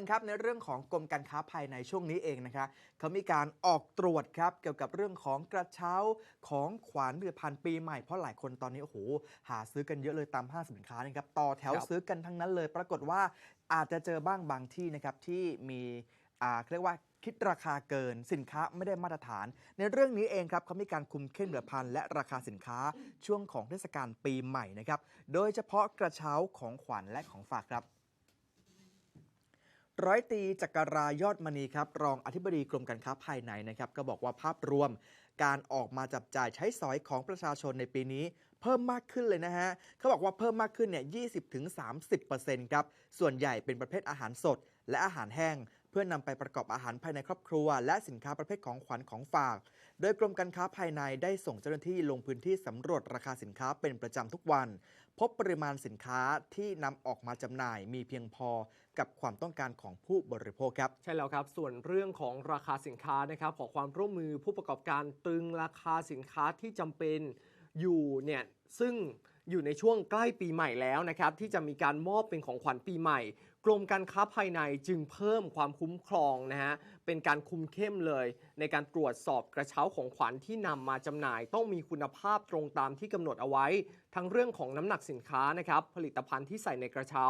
นึ่งครับในเรื่องของกรมการค้าภายในช่วงนี้เองนะคะเขามีการออกตรวจครับเกี่ยวกับเรื่องของกระเช้าของขวัญผลิตภัณฑ์ปีใหม่เพราะหลายคนตอนนี้โอ้โหหาซื้อกันเยอะเลยตามห้างสินค้านะครับต่อแถวครับซื้อกันทั้งนั้นเลย ปรากฏว่าอาจจะเจอบ้างบางที่นะครับที่มีอ่าเขาเรียกว่าคิดราคาเกินสินค้าไม่ได้มาตรฐาน ในเรื่องนี้เองครับเขามีการคุมเข้มผลิตภัณฑ์และราคาสินค้าช่วงของเทศกาลปีใหม่นะครับโดยเฉพาะกระเช้าของขวัญและของฝากครับ ร้อยตีจักรายอดมณีครับรองอธิบดีกรมการค้าภายในนะครับก็บอกว่าภาพรวมการออกมาจับจ่ายใช้สอยของประชาชนในปีนี้ เพิ่มมากขึ้นเลยนะฮะเขาบอกว่าเพิ่มมากขึ้นเนี่ย 20-30%ครับ ส่วนใหญ่เป็นประเภทอาหารสด และอาหารแห้ง เพื่อนำไปประกอบอาหารภายในครอบครัว และสินค้าประเภทของขวัญของฝาก โดยกรมการค้าภายในได้ส่งเจ้าหน้าที่ลงพื้นที่สำรวจราคาสินค้าเป็นประจำทุกวัน พบปริมาณสินค้าที่นำออกมาจำหน่ายมีเพียงพอกับความต้องการของผู้บริโภคครับ ใช่แล้วครับ ส่วนเรื่องของราคาสินค้านะครับขอความร่วมมือผู้ประกอบการตรึงราคาสินค้าที่จำเป็นอยู่เนี่ยซึ่ง อยู่ในช่วงใกล้ปีใหม่แล้วนะครับที่จะมีการมอบเป็นของขวัญปีใหม่ กรมการค้าภายในจึงเพิ่มความคุ้มครองนะฮะเป็นการคุมเข้มเลย ในการตรวจสอบกระเช้าของขวัญที่นำมาจำหน่าย ต้องมีคุณภาพตรงตามที่กำหนดเอาไว้ ทั้งเรื่องของน้ำหนักสินค้านะครับผลิตภัณฑ์ที่ใส่ในกระเช้า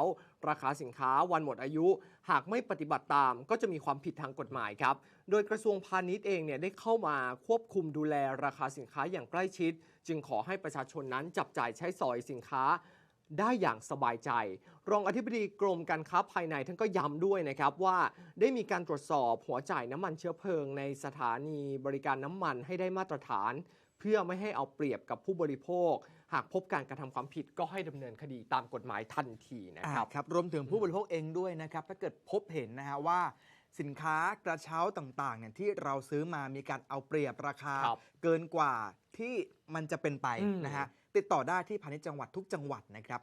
ราคาสินค้าวันหมดอายุ หากไม่ปฏิบัติตาม ก็จะมีความผิดทางกฎหมายครับโดยกระทรวงพาณิชย์เองเนี่ยได้เข้ามาควบคุมดูแลราคาสินค้าอย่างใกล้ชิด จึงขอให้ประชาชนนั้นจับจ่ายใช้สอยสินค้าได้อย่างสบายใจ รองอธิบดีกรมการค้าภายในท่านก็ย้ำด้วยนะครับว่าได้มีการตรวจสอบหัวจ่ายน้ำมันเชื้อเพลิง ในสถานีบริการน้ำมันให้ได้มาตรฐาน เพื่อไม่ให้เอาเปรียบกับผู้บริโภค หากพบการกระทำความผิดก็ให้ดำเนินคดีตามกฎหมายทันทีนะครับครับรวมถึงผู้บริโภคเองด้วยนะครับ ถ้าเกิดพบเห็นนะฮะว่า สินค้ากระเช้าต่างๆเนี่ยที่เราซื้อมามีการเอาเปรียบราคา ครับเกินกว่าที่มันจะเป็นไปอืม นะฮะติดต่อได้ที่พาณิชย์จังหวัดทุกจังหวัดนะครับ